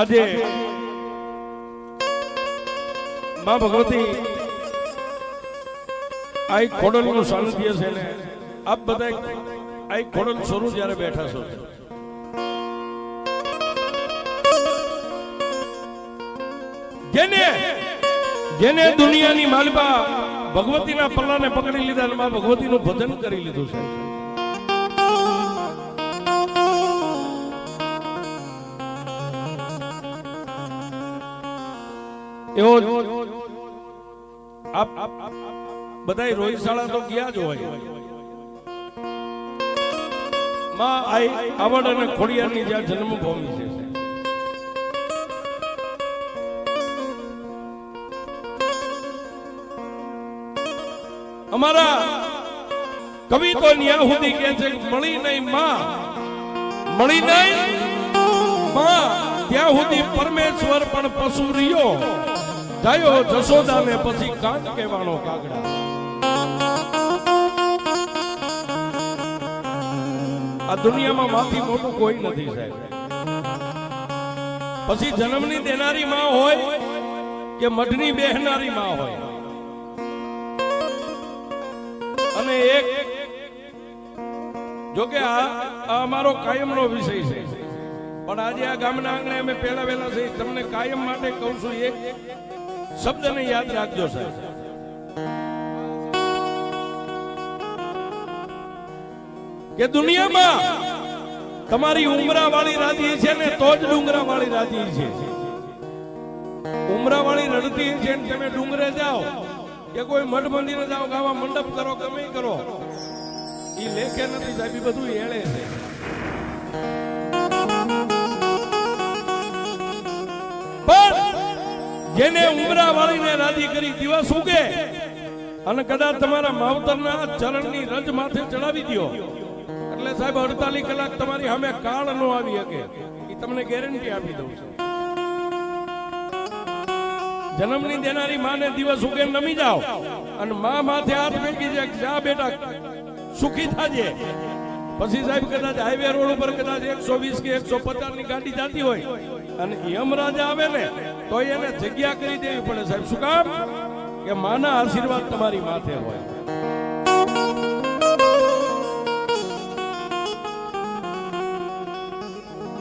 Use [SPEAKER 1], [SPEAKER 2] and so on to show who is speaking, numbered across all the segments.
[SPEAKER 1] આજે માં ભગવતી આ એક ખોડલનું સાનિધ્ય છે ને, આપ બધા આ એક ખોડલ સ્વરૂપ જયારે બેઠા છો. જેને જેને દુનિયાની માલબા ભગવતીના પલ્લાને પકડી લીધા અને માં ભગવતીનું ભજન કરી લીધું છે. એવો આપ બધાય રોહિશાળા તો ગયા જ હોય. માં આઈ આવડ અને ખોડિયારની જ્યાં જન્મભૂમિ છે. અમારા કવિ તો ન્યા સુધી કે છે મળી નહીં માં. મળી નહીં માં. ત્યાં સુધી પરમેશ્વર પણ પશુ રહ્યો. થયો જશોદાને પછી કાંક કહેવાનો કાગડા આ દુનિયામાં માથી મોટું કોઈ નથી સાહેબ. પછી જન્મની દેનારી માં હોય કે મઢની બેહનારી માં હોય? અને એક જોકે આ અમારો કાયમનો વિષય છે. પણ આજે આ ગામના આંગણે અમે પહેલા વહેલા છે. તમને કાયમ માટે કહું છું એક શબ્દને યાદ રાખજો, સાહેબ. કે દુનિયામાં તમારી ઉમરા વાળી રાજી છે ને તો જ ડુંગરા વાળી રાજી છે. ઉમરા વાળી રડતી છે ને તમે ડુંગરે જાઓ, કે કોઈ મઠ મંદિરે જાઓ ગાવા મંડપ કરો ગમે કરો એ લેખે નથી સાહેબ બધું એળે છે. જેને ઉમરા વાળીને રાજી કરી દિવસ ઉગે, અને કદાચ તમારા માવતરના ચરણની રજ માથે ચડાવી દ્યો. એટલે સાહેબ, અડતાલીસ કલાક તમારી સામે કાળ નો આવી શકે. એ તમને ગેરંટી આપી દઉં છું. જન્મની દેનારી માને દિવસ ઉગે નમી જાઓ. અને મા માથે હાથ ફેંકી જાય જા બેટા, સુખી થાજે. પછી સાહેબ કદાચ હાઈવે રોડ ઉપર કદાચ એકસો વીસ કે એકસો પચાસની ગાડી જતી હોય અને યમરાજ આવે ને, તો એને જગ્યા કરી દેવી પડે સાહેબ. શું કામ? કે માના આશીર્વાદ તમારી માથે હોય.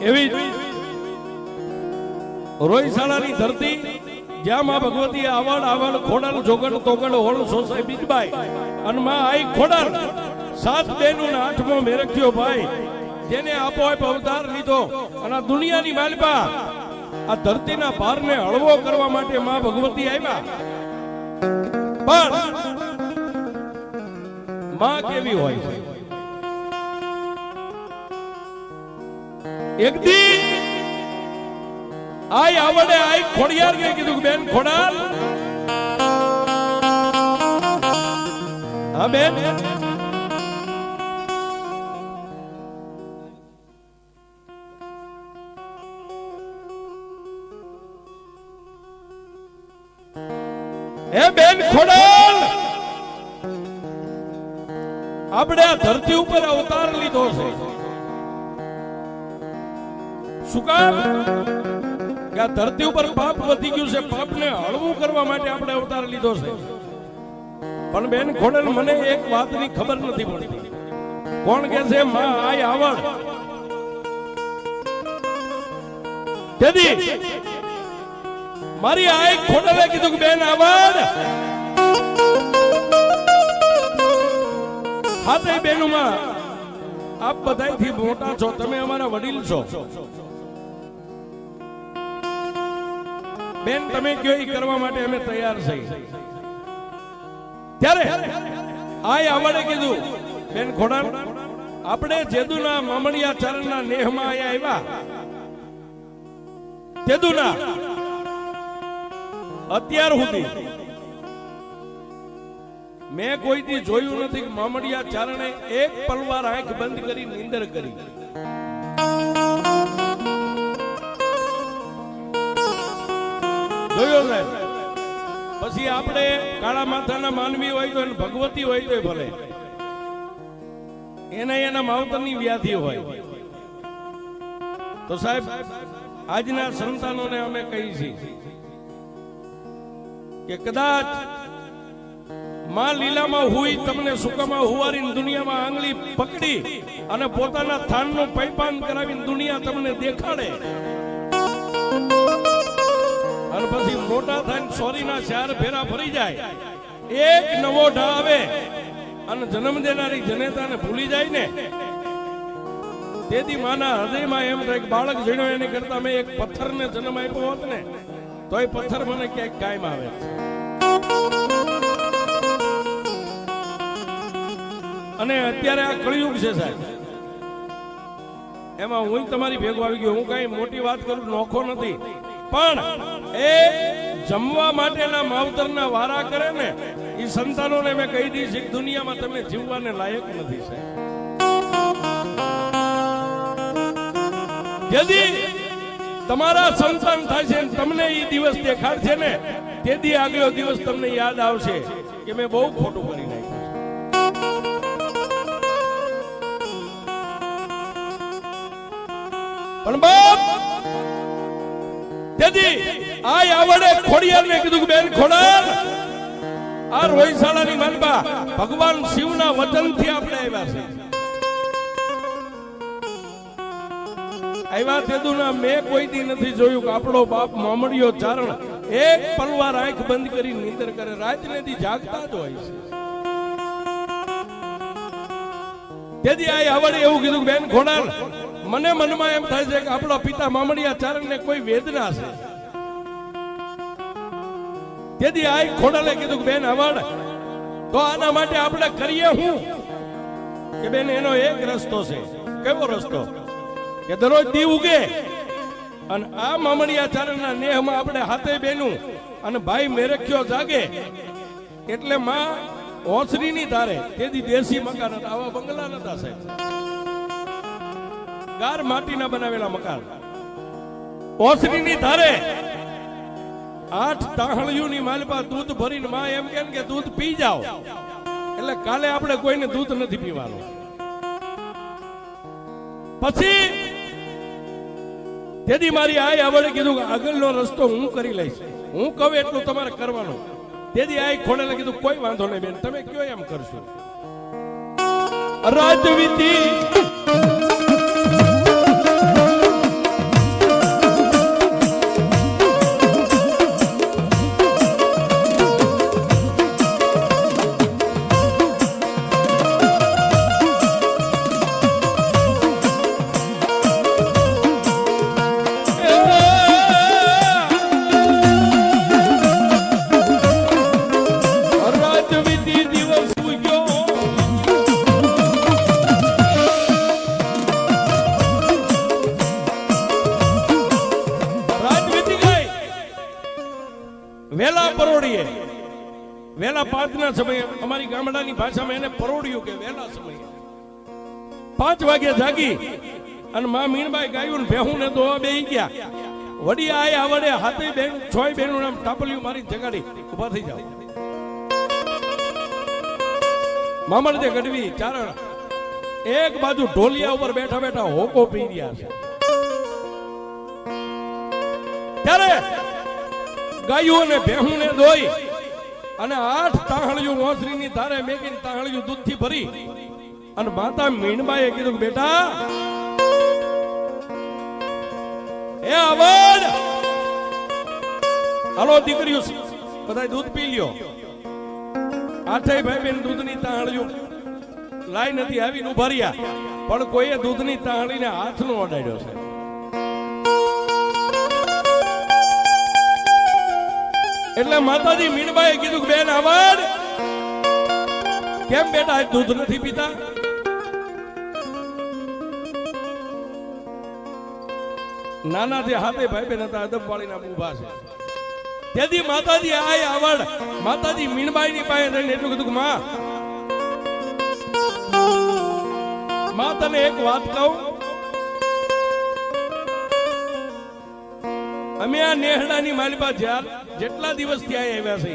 [SPEAKER 1] એવી રોહિશાળાની ધરતી, જ્યાં માં ભગવતી આવડ આવડ ખોડલ, જોગડ તોગડ, હોળ સોસાય બીજબાઈ અને માં આઈ ખોડલ સાત બેનું આઠમો મેરખ્યો ભાઈ. જેને આપોઆપ અવતાર લીધો. અને દુનિયાની માલપા, આ ધરતીના ભારને હળવો કરવા માટે માં ભગવતી આવ્યા. પણ માં કેવી હોય? એક દી આઈ આવડે આઈ ખોડિયાર કે કીધું બેન ખોડાલ. હા બેન. આપણે આ ધરતી ઉપર અવતાર લીધો છે. ધરતી ઉપર પાપ વધી ગયું છે, પાપને હળવું કરવા માટે આપણે અવતાર લીધો છે. પણ બેન, ખોડલ, મને એક વાતની ખબર નથી પડતી. કોણ કે છે? માં આય આવડ. મારી આય ખોડલે કીધું કે, બેન, આવડ. હાથે બહેનોમાં આપ બધાથી મોટા છો, તમે અમારા વડીલ છો. બેન, તમે કયો એ કરવા માટે અમે તૈયાર છીએ ત્યારે આય આવડે કીધું, બેન ખોડા આપણે જેદુના મામડિયા ચરણના નેહમાં આયા આવ્યા. જેદુના અત્યાર સુધી મેં કોઈથી જોયું નથી કે મામડિયા ચારણે એક પલવાર આંખ બંધ કરી નીંદર કરી. જોયો સાહેબ પછી આપણે કાળા માથાના માનવી હોય તો ભગવતી હોય તો ભલે. એને એના માવતરની વ્યાધિ હોય. તો સાહેબ, આજના સંતાનોને અમે કહી છીએ કે કદાચ માં લીલામાં હુઈ તમને સુકામાં હુવારીને દુનિયામાં આંગળી પકડી અને પોતાના થાનનું પૈપાન કરાવીને દુનિયા તમને દેખાડે. અને પછી મોટા થઈને સોરીના ચાર ફેરા ફરી જાય. એક નવો ઢા આવે અને જન્મ દેનારી જનેતાને ભૂલી જાય ને. તેથી માના હૃદયમાં એમ થાય બાળક જીણો એની કરતા મેં એક પથ્થરને જન્મ આપ્યો હોત ને તો એ પથ્થર મને ક્યાંક કાયમ આવે અને અત્યારે આ કળિયુગ છે સાહેબ. એમાં હું તમારી ભેગો આવી ગયો. હું કઈ મોટી વાત કરું, નોખો નથી. પણ એ જમવા માટેના માવતરના વારા કરે ને એ સંતાનોને મેં કહી દઈશ એક દુનિયામાં તમે જીવવાને લાયક નથી, સાહેબ. તમારા સંતાન થાય છે તમને એ દિવસ દેખાડશે ને, તેથી આગલો દિવસ તમને યાદ આવશે કે મેં બહુ ખોટું કરી પણ બાપ તેથી આ આવડે ખોડિયાર ને કીધું બેન ખોડાર! આ રોહિશાળાની માનબા ભગવાન શિવના વચનથી આપણે આવ્યા છે આવ્યા તેદુના મેં કોઈ દી નથી જોયું કે આપણો બાપ મામડિયો ચારણ એક પલવાર આંખ બંધ કરી નીંદર કરે. રાત ને દી જાગતા જ હોય છે. તેથી આ આવડે એવું કીધું બેન ખોડાલ મને મનમાં એમ થાય છે કે આપણા પિતા મામડિયા ચારણ ને કોઈ વેદના છે. તેથી આ ખોડાલે કીધું કે બેન અવાડ તો આના માટે આપણે કરીએ હું? કે બેન, એનો એક રસ્તો છે. કેવો રસ્તો? કે દરરોજ દી ઉગે અને આ મામડિયા ચારણના નેહમાં આપણે હાથે બેનું અને ભાઈ મેરખ્યો જાગે. એટલે માં ઓસરીની ધારે, તેથી દેશી મકાન આવા બંગલા નતા સાહેબ. ગાર માટીના બનાવેલા મકાન. ઓસરીની ધારે આઠ તાહળીઓની માલપા દૂધ ભરીને માં એમ કેમ કે દૂધ પી જાઓ. એટલે કાલે આપણે કોઈને દૂધ નથી પીવાનું. પછી તેથી મારી આઈ આવડે કીધું કે આગળનો રસ્તો હું કરી લઈશ. હું કહું એટલું તમારે કરવાનું. તેથી આઈ ખોડેલે કીધું, કોઈ વાંધો નહીં બેન, તમે કયો એમ કરશો? રાજવીતી વેલા પાંચના સમયે અમારી ગામડાની ભાષામાં એને પરોડ્યું કે વેલા સમયે. પાંચ વાગે જાગી અને માં મીણબાઈ ગાયું ને ભેહું ને દોવા બે ગયા. વડી આય આવડે, હાથે બેન, છોય બેનું નામ ટાપલિયું મારી જગાડી ઊભા થઈ જાવ મામણ જે ગઢવી ચારણ, એક બાજુ ઢોલિયા ઉપર બેઠા બેઠા હોકો પી રહ્યા છે. ત્યારે ગાયું અને ભેહું ને દોઈ અને આઠ તાહળિયું ઓસરીની ધારે મેકીને તાહળિયું દૂધથી ભરી. અને માતા મીણબાઈએ કીધું બેટા, એ આવડ. હાલો દીકરીઓ બધા દૂધ પી લ્યો. આઠે ભાઈ બેન દૂધની તાહળીઓ લાઈ નથી આવીને ઊભા રહ્યા, પણ કોઈએ દૂધની તાહળીને હાથનો અડાડ્યો છે. એટલે માતાજી મીણબાઈ કીધું બેન આવડ કેમ બેટા દૂધ નથી પીતા? નાના જે હાથે ભાઈ બેન હતા અદબ વાળીના ઊભા છે. તેથી માતાજી આય આવડ માતાજી મીણબાઈ ની પાસે રહીને એટલું કીધું કે માં, તને એક વાત કહું. અમે આ નેહડાની માલિબા જ્યાં જેટલા દિવસથી આ આવ્યા છે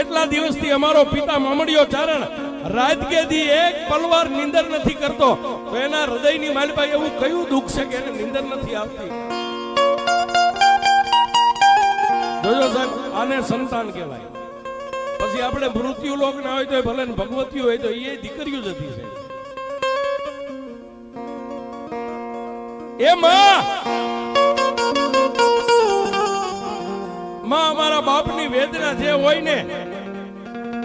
[SPEAKER 1] એટલા દિવસથી અમારો પિતા મામડિયો ચારણ રાજગેદી એક પલવાર નિંદર નથી કરતો. તો એના હૃદયની માલિબા એવું કયું દુઃખ છે કે એને નિંદર નથી આવતી? જોજો સાહેબ, આને સંતાન કહેવાય. પછી આપણે મૃત્યુ લોક ના હોય તો ભલે ભગવતી હોય તો એ દીકરીઓ જતી છે એ માં માં અમારા બાપની વેદના જે હોય ને,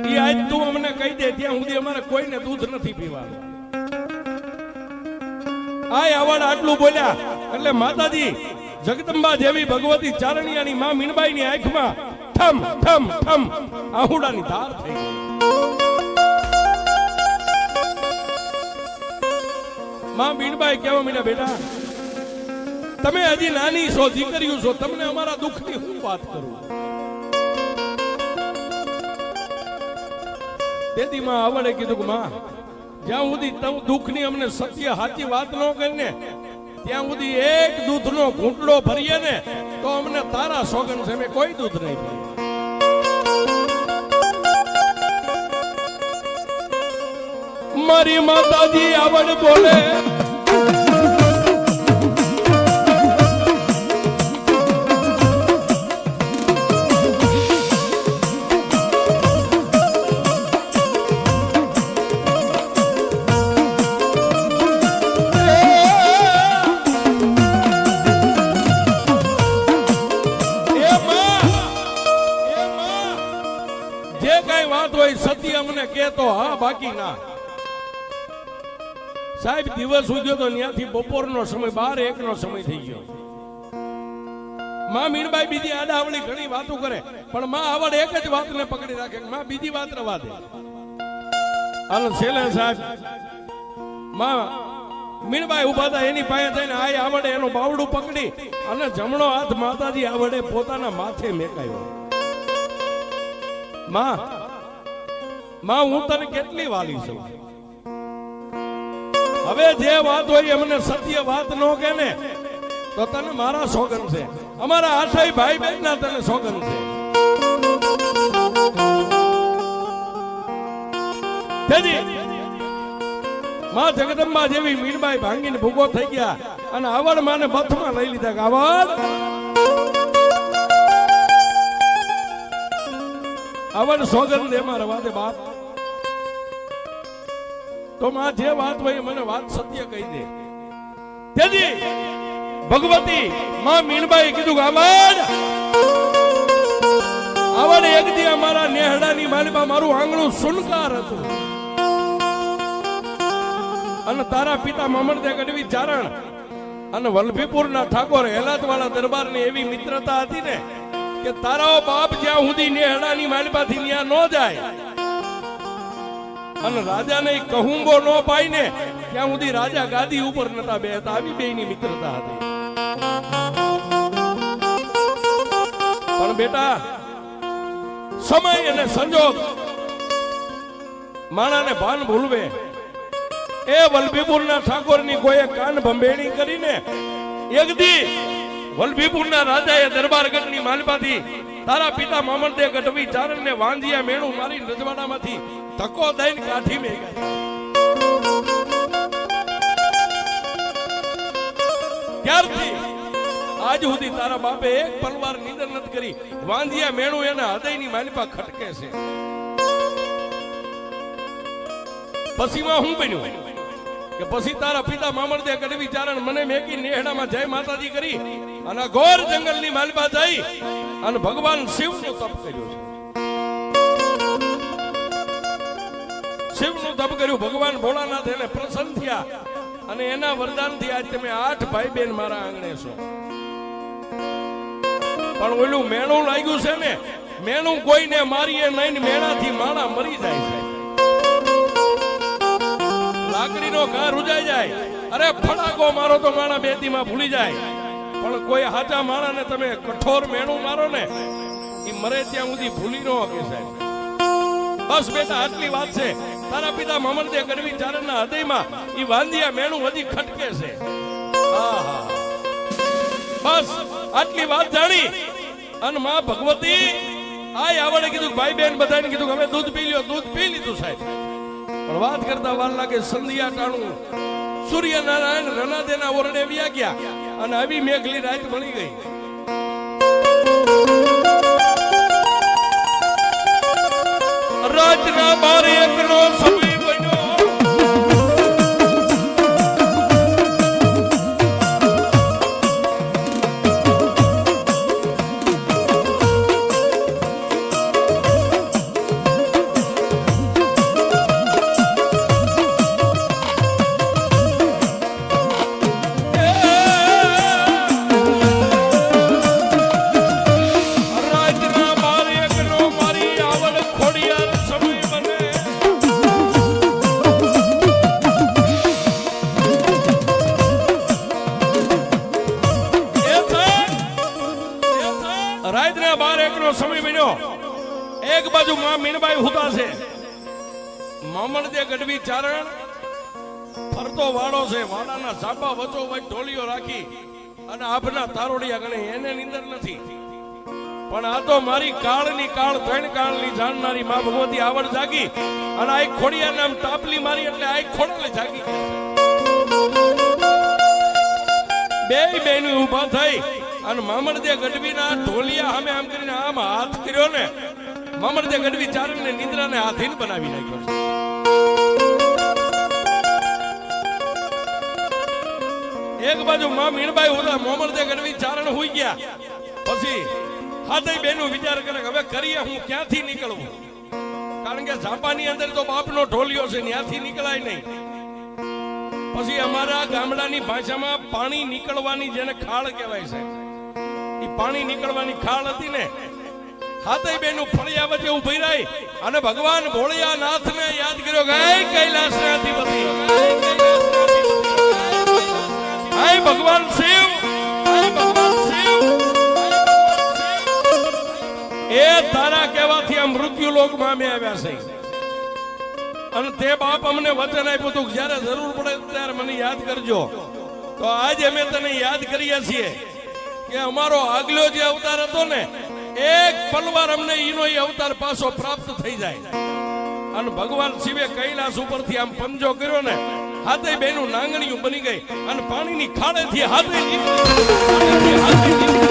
[SPEAKER 1] એ આજ તું અમને કહી દે, ત્યાં સુધી અમારે કોઈને દૂધ નથી પીવાનું. આય આવડ આટલું બોલ્યા, એટલે માતાજી, જગદંબા જેવી ભગવતી ચારણિયાની માં મીણબાઈની આંખમાં ઠમ ઠમ ઠમ આહુડાની ધાર થઈ ગઈ. માં મીણબાઈ કેવા મીના બેટા તમે હજી નાની છો, દીકરીઓ છો, તમને અમારા દુઃખની હું વાત કરું? તેથી માં આવડે કીધું કે, માં, જ્યાં સુધી તું દુઃખની અમને સત્ય સાચી વાત ન કરીને ત્યાં સુધી એક દૂધનો ઘૂંટડો ભરીએ ને, તો અમને તારા સોગન છે મેં કોઈ દૂધ નહીં પીએ મારી માતાજી આવડ બોલે સાહેબ તો ત્યાંથી બપોરનો સમય, બાર એક નો સમય થઈ ગયો. માં મીણબાઈ બીજી આડાવળી ઘણી વાતો કરે, પણ માં આવડ એક જ વાતને પકડી રાખે માં બીજી વાત રવા દે હાલો, છેલ્લે સાહેબ, માં મીણબાઈ ઊભા હતા એની પાસે થઈને આય આવડે એનું બાવડું પકડી અને જમણો હાથ માતાજી આવડે પોતાના માથે મેકાયો. માં માં હું તને કેટલી વાલી છું? હવે જે વાત હોય એમને સત્ય વાત ન કે ને તો તને મારા સોગન છે. અમારા આઠાઈ ભાઈ બહેન ના તને સોગન છે. માં જગદંબા જેવી મીણબાઈ ભાંગીને ભૂગો થઈ ગયા અને આવડ માને બથમાં લઈ લીધા કે આવડ. આવડ સોગન દે મારા વાદે બાપ. તો માં જે વાત હોય મને વાત સત્ય કહી દે. તેજી ભગવતી માં મીણબાઈ કીધું આવડ. આવડ એક દી અમારા નેહડાની માલિબા મારું આંગણું સુનકાર હતું. અને તારા પિતા મામરદે ગઢવી ચારણ અને વલ્લભીપુરના ઠાકોર હેલાતવાળા દરબારની એવી મિત્રતા હતી ને કે તારાઓ બાપ જ્યાં સુધી નેહડાની માલિબાથી ન્યા ન જાય અને રાજાને કહુંબો ન પાય ને ત્યાં સુધી રાજા ગાદી ઉપર નતા બેહતા આવી બેયની મિત્રતા હતી. પણ બેટા, સમય અને સંજોગ માણાને ભાન ભૂલવે. એ વલભીપુરના ઠાકોરની કોઈએ કાન ભંભેણી કરીને એક દી વલભીપુરના રાજાએ દરબારગઢની માલપાથી તારા પિતા મામલદે ગઢવી ચારણને વાંધિયા મેણું મારી રજવાડામાંથી ધક્કો દઈને કાઢી મેં ત્યારથી આજ સુધી તારા બાપે એક પલવાર નિંદર નથી કરી. વાંધિયા મેણું એના હૃદયની માલિપા ખટકે છે. પછીમાં હું બન્યું? કે પછી તારા પિતા મામરદે ગઢવી ચારણ મને મેકી નેહડામાં જય માતાજી કરી અને ઘોર જંગલની માલિપા જઈ અને ભગવાન શિવનું તપ કર્યું છે. કર્યું? ભગવાન ભોળાનાથ એને પ્રસન્ન થયા. અને એના વરદાનથી આજ તમે આઠ ભાઈ બેન મારા આંગણે છો. પણ ઓલું મેણું લાગ્યું છે ને, મેણું કોઈને મારીએ નહીં મેણાથી માણા મરી જાય છે. લાકડીનો ઘા રૂજાઈ જાય. અરે ફડાકો મારો તો માણા બેતીમાં ભૂલી જાય. પણ કોઈ હાચા માણાને તમે કઠોર મેણું મારો ને એ મરે ત્યાં સુધી ભૂલી ન શકે સાહેબ. બસ બેટા, આટલી વાત છે. તારા પિતા મમરદે ગરવી ચારણના હૃદયમાં ઈ વાંધિયા મેણું હજી ખટકે છે. બસ, આટલી વાત જાણી. અને માં ભગવતી આય આવડે કીધું ભાઈ બેન બધાને કીધું અમે દૂધ પી લ્યો, દૂધ પી લીધું સાહેબ. પણ વાત કરતા વાર લાગે સંધ્યા ટાણું. સૂર્યનારાયણ રનાદેના ઓરડે વ્યા ગયા અને આવી મેઘલી રાત મળી ગઈ. રાતના બાર એકનો બાજુ માં મીનબાઈ હુતા છે. મામણ જે ગઢવી ચારણ, ફરતો વાળો છે વાડાના ઝાપા વચો વચ ઢોલીઓ રાખી અને આભના તારોડિયા ગણે, એને નીંદર નથી. પણ આ તો મારી કાળની કાળ, ત્રણ કાળની જાણનારી મા ભગવતી આવડ જાગી અને આ ખોડિયા નામ તાપલી મારી એટલે આ ખોડલે જાગી બે બેનું ઊભા થઈ અને મામણદે ગઢવીના ઢોલિયા અમે આમ કરીને આમ હાથ કર્યો ને મામણદે ગઢવી ચારણને નિંદ્રાને આધીન બનાવી નાખ્યો છે. એક બાજુ માં મીણબાઈ હોતા મોમરદે ગઢવી ચારણ હોઈ ગયા. પછી હાથે બેનું વિચાર કરે હવે કરીએ, હું ક્યાંથી નીકળવું? કારણ કે ઝાપાની અંદર તો બાપનો ઢોલિયો છે ત્યાંથી નીકળાય નહીં. પછી અમારા ગામડાની ભાષામાં પાણી નીકળવાની જેને ખાળ કહેવાય છે. એ પાણી નીકળવાની ખાળ હતી ને હાથે બેનું ફળિયા વચ્ચે ઊભી રહી અને ભગવાન ભોળિયાનાથને યાદ કર્યો કે, હે કૈલાસના અધિપતિ! હે ભગવાન શિવ! એ તારા કહેવાથી આ મૃત્યુ લોકમાં અમે આવ્યા છે. અને તે બાપ અમને વચન આપ્યું હતું જ્યારે જરૂર પડે ત્યારે મને યાદ કરજો. તો આજે અમે તને યાદ કરીએ છીએ કે અમારો આગલો જે અવતાર હતો ને એક પલવાર અમને ઈનો એ અવતાર પાછો પ્રાપ્ત થઈ જાય અને ભગવાન શિવે કૈલાસ ઉપરથી આમ પંજો કર્યો ને, હાથે બેનું નાંગણીયું બની ગઈ અને પાણીની ખાડેથી હાથે નીકળી હાથે નીકળી.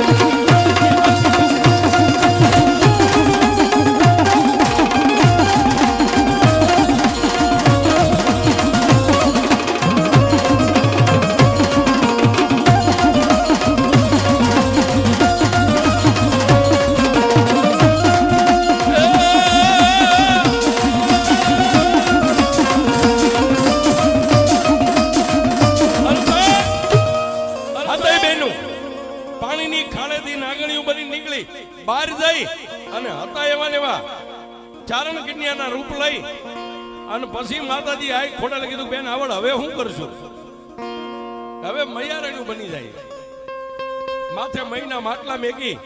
[SPEAKER 1] ચારણ કન્યાના રૂપ લઈ અને પછી માતાજી આઈ ખોડાલે કીધું, બેન, આવડ, હવે હું કરશું? હવે મૈયારણ્યું બની જાય. માથે મહિના માટલા મેકી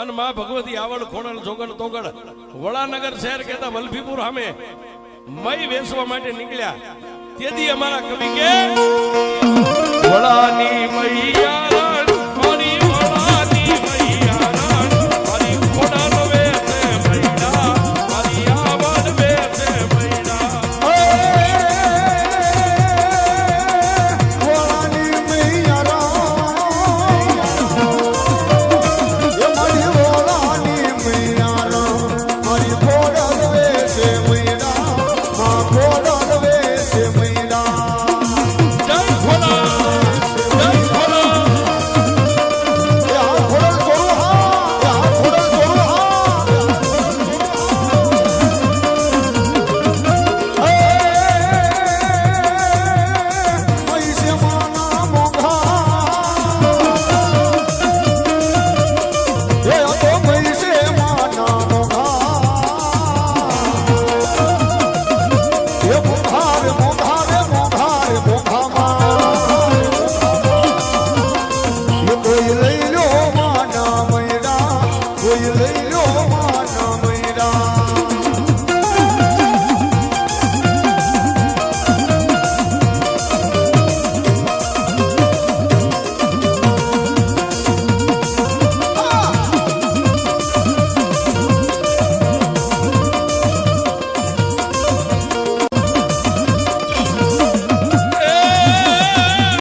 [SPEAKER 1] અને માં ભગવતી આવડ, ખોડલ જોગડ તોગડ વડાનગર શહેર કહેતા વલભીપુર સામે મય વેચવા માટે નીકળ્યા. તેથી અમારા કવિ કે, વડાની મૈયા